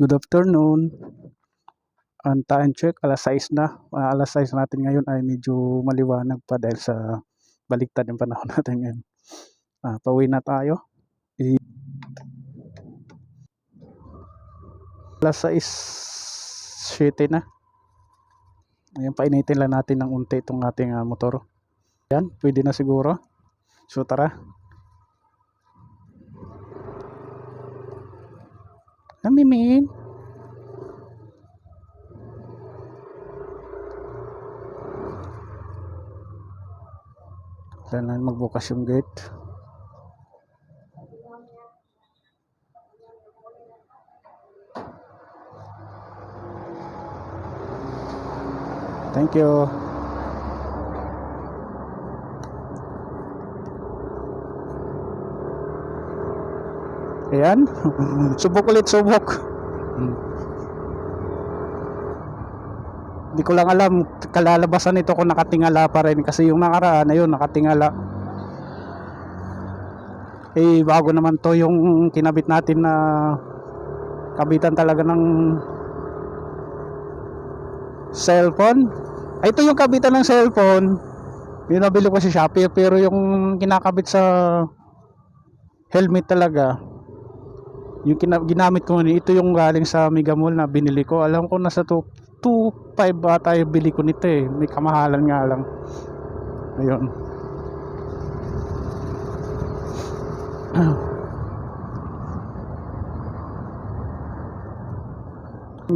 Good afternoon. Ang time check, alas 6 na. Ah, alas 6 natin ngayon ay medyo maliwanag pa dahil sa baliktad yung panahon natin ngayon. Ah, pauwi na tayo. I- alas 6, 7 na. Ayan, painitin lang natin ng unti itong ating ah, motor. Yan, pwede na siguro. So tara. Namimin. Kailangan magbukas yung gate. Thank you. Ayan. subok ulit, subok. Hindi ko lang alam kalalabasan nito kung nakatingala pa rin kasi yung nakaraan na yun nakatingala. Eh bago naman to yung kinabit natin na kabitan talaga ng cellphone. Ay, ito yung kabitan ng cellphone. Yung nabili ko sa Shopee pero yung kinakabit sa helmet talaga yung ginamit ko ngayon, ito yung galing sa Mega Mall na binili ko. Alam ko nasa 2 2.5 ata yung bili ko nito eh. May kamahalan nga lang. Ayun.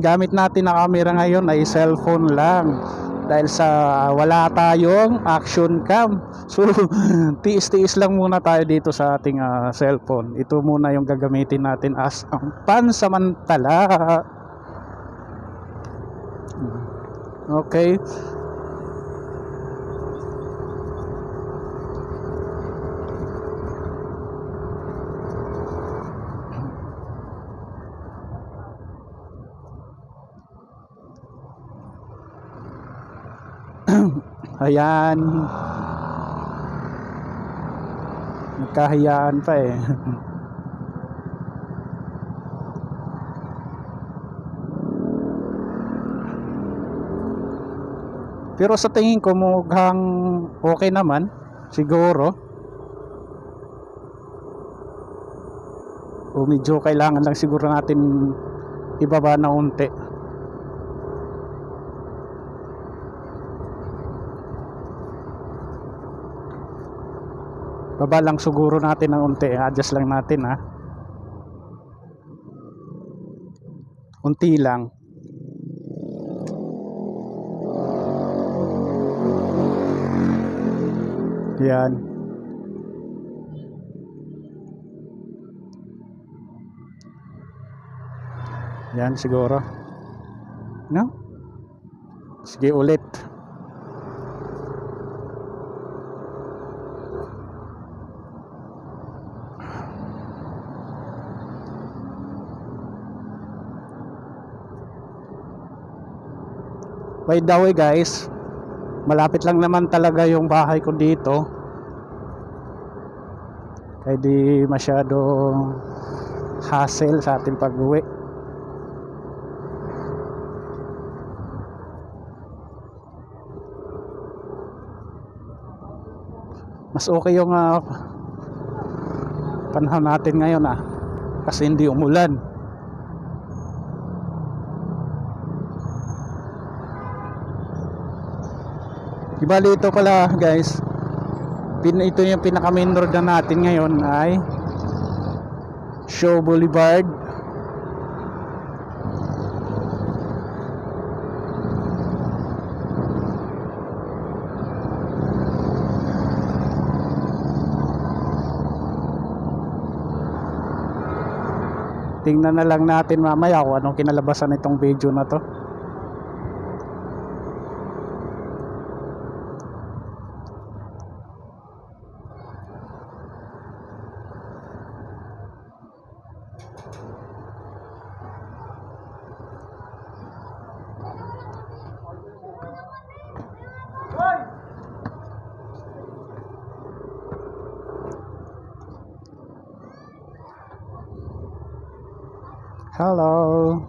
Gamit natin na camera ngayon ay cellphone lang dahil sa wala tayong action cam. So tiis-tiis lang muna tayo dito sa ating ah, cellphone. Ito muna yung gagamitin natin as ang pansamantala. Okay ayan nagkahiyaan pa eh Pero sa tingin ko mukhang okay naman. Siguro. O medyo kailangan lang siguro natin ibaba na unti. Baba lang siguro natin ng unti. Adjust lang natin ha. Unti lang. Yan. Yan siguro. No? Sige ulit. By the way guys, malapit lang naman talaga yung bahay ko dito. Kaya di masyadong hassle sa ating pag-uwi. Mas okay yung ah, panahon natin ngayon ah. Kasi hindi umulan Di ito pala guys. Pin ito yung pinaka main road na natin ngayon ay Show Boulevard. Tingnan na lang natin mamaya kung anong kinalabasan nitong video na to. Hello.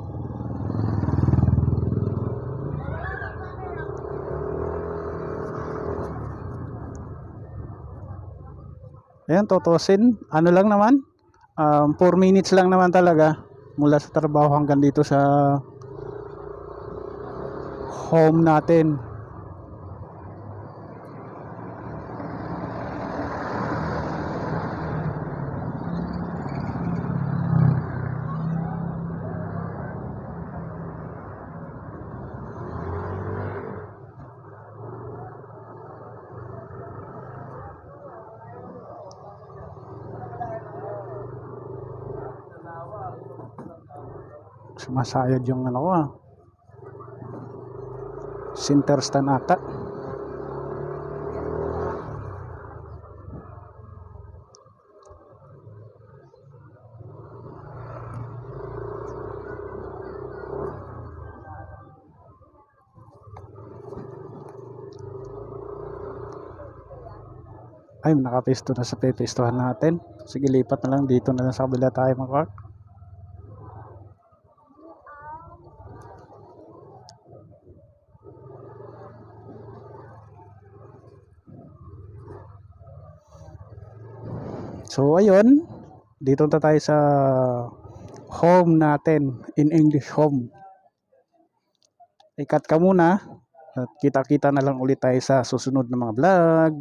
Ayan, tutusin. Ano lang naman? Um, 4 minutes lang naman talaga. Mula sa trabaho hanggang dito sa home natin. Sumasayad yung ano ah. Center stand ata. Ay, nakapisto na sa pepistohan natin. Sige, lipat na lang. Dito na lang sa kabila tayo mag-park. So, ayun. Dito na tayo sa home natin. In English home. Ikat ka muna. At kita-kita na lang ulit tayo sa susunod na mga vlog.